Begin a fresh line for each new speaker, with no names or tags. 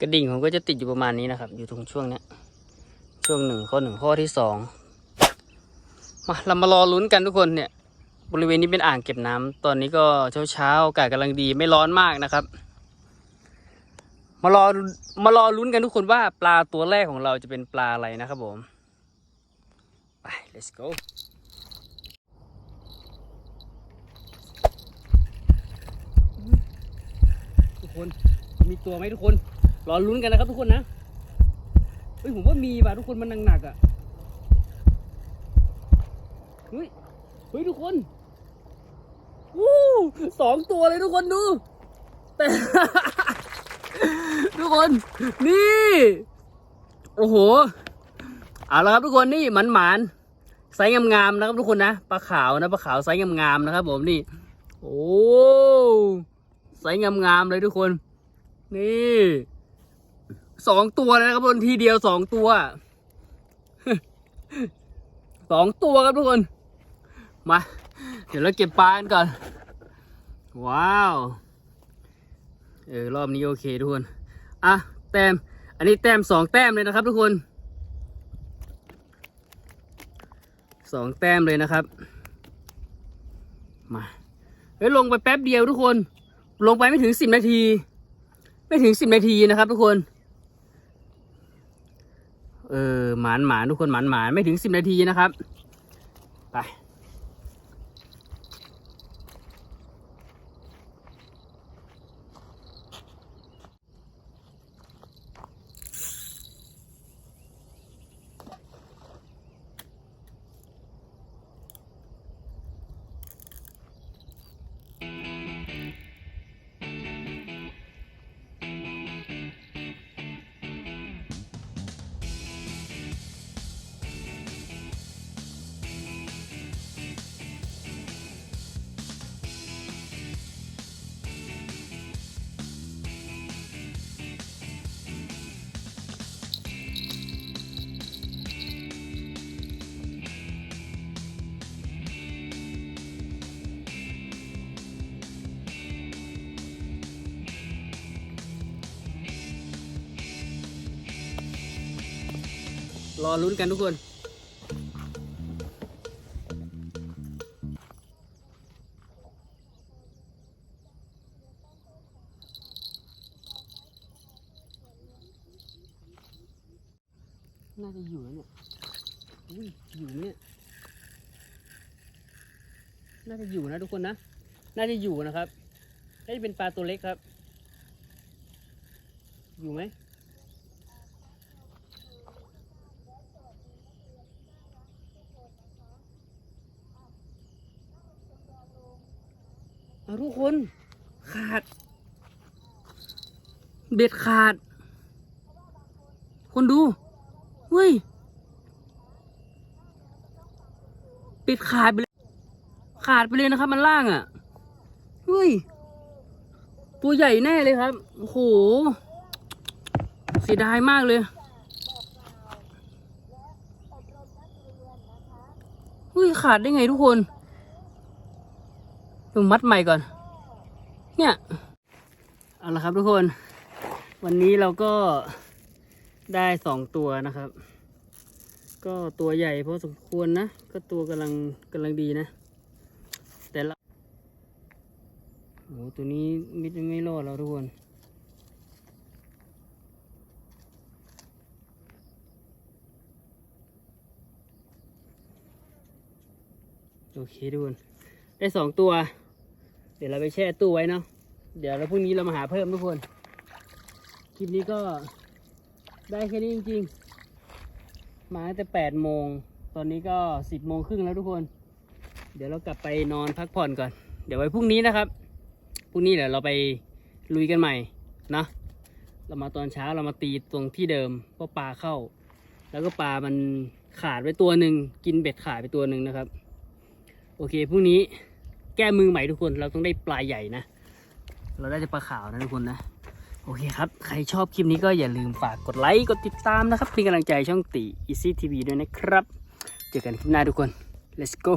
กระดิ่งผมก็จะติดอยู่ประมาณนี้นะครับ อยู่ตรงช่วงเนี้ยช่วงหนึ่งข้อหนึ่งข้อที่สองมาเรามารอลุ้นกันทุกคนเนี่ย บริเวณนี้เป็นอ่างเก็บน้ำตอนนี้ก็เช้าเช้าๆอากาศกำลังดีไม่ร้อนมากนะครับ มารอมารอลุ้นกันทุกคนว่าปลาตัวแรกของเราจะเป็นปลาอะไรนะครับผมไป let's go ทุกคนมีตัวไหมทุกคน รอลุ้นกันนะครับทุกคนนะเฮ้ยผมว่ามีว่ะทุกคนมันหนักๆอะเฮ้ยเฮ้ยทุกคนวู้สองตัวเลยทุกคนดู แต่ ทุกคน นี่ โอ้โห เอาละครับทุกคนนี่หมันหมานไซส์งามๆนะครับทุกคนนะปลาขาวนะปลาขาวไซส์งามๆนะครับ ผมนี่ โอ้ไซส์งามๆเลยทุกคน นี่ สองตัวเลยนะครับทุกคนทีเดียวสองตัวสองตัวครับทุกคน มา เดี๋ยวเราเก็บปลากันก่อน ว้าว เออรอบนี้โอเคทุกคน อะ แต้ม อันนี้แต้มสองแต้มเลยนะครับทุกคนสองแต้มเลยนะครับ มา เฮ้ยลงไปแป๊บเดียวทุกคน ลงไปไม่ถึงสิบนาที ไม่ถึงสิบนาทีนะครับทุกคน เออหมานหมานทุกคนหมานหมานไม่ถึงสิบนาทีนะครับ รอลุ้นกันทุกคน น่าจะอยู่แล้วเนี่ยอุ้ยอยู่เนี่ย น่าจะอยู่นะทุกคนนะ น่าจะอยู่นะครับน่าจะเป็นปลาตัวเล็กครับ อยู่ไหม เอา ทุกคนขาด เบ็ดขาด คนดู เฮ้ยเบ็ดขาดไปเลย ขาดไปเลยนะครับ มันล่างอะ่ะ เฮ้ย ตัวใหญ่แน่เลยครับ โอ้โห เสียดายมากเลย เฮ้ย ขาดได้ไงทุกคน ต้องมัดใหม่ก่อน เนี่ยเอาละครับทุกคน วันนี้เราก็ได้สองตัวนะครับ ก็ตัวใหญ่พอสมควรนะ ก็ตัวกำลังกำลังดีนะ แต่ละโอ้ตัวนี้มิดไม่รอดแล้วทุกคนโอเคทุกคนได้สองตัว เดี๋ยวเราไปแช่ตู้ไว้เนาะเดี๋ยวเราพรุ่งนี้เรามาหาเพิ่มทุกคน คลิปนี้ก็ได้แค่นี้จริงๆ มาตั้งแต่แปดโมง ตอนนี้ก็สิบโมงครึ่งแล้วทุกคน เดี๋ยวเรากลับไปนอนพักผ่อนก่อน เดี๋ยวไว้พรุ่งนี้นะครับ พรุ่งนี้เดี๋ยวเราไปลุยกันใหม่นะเรามาตอนเช้าเรามาตีตรงที่เดิมเพราะปลาเข้า แล้วก็ปลามันขาดไปตัวหนึ่งกินเบ็ดขาดไปตัวหนึ่งนะครับ โอเคพรุ่งนี้ แก้มือใหม่ทุกคนเราต้องได้ปลาใหญ่นะ เราได้จะปลาขาวนะทุกคนนะ โอเคครับ ใครชอบคลิปนี้ก็อย่าลืมฝากกดไลค์กดติดตามนะครับเป็นกำลังใจช่องตี Easy TV ด้วยนะครับ เจอกันคลิปหน้าทุกคน let's go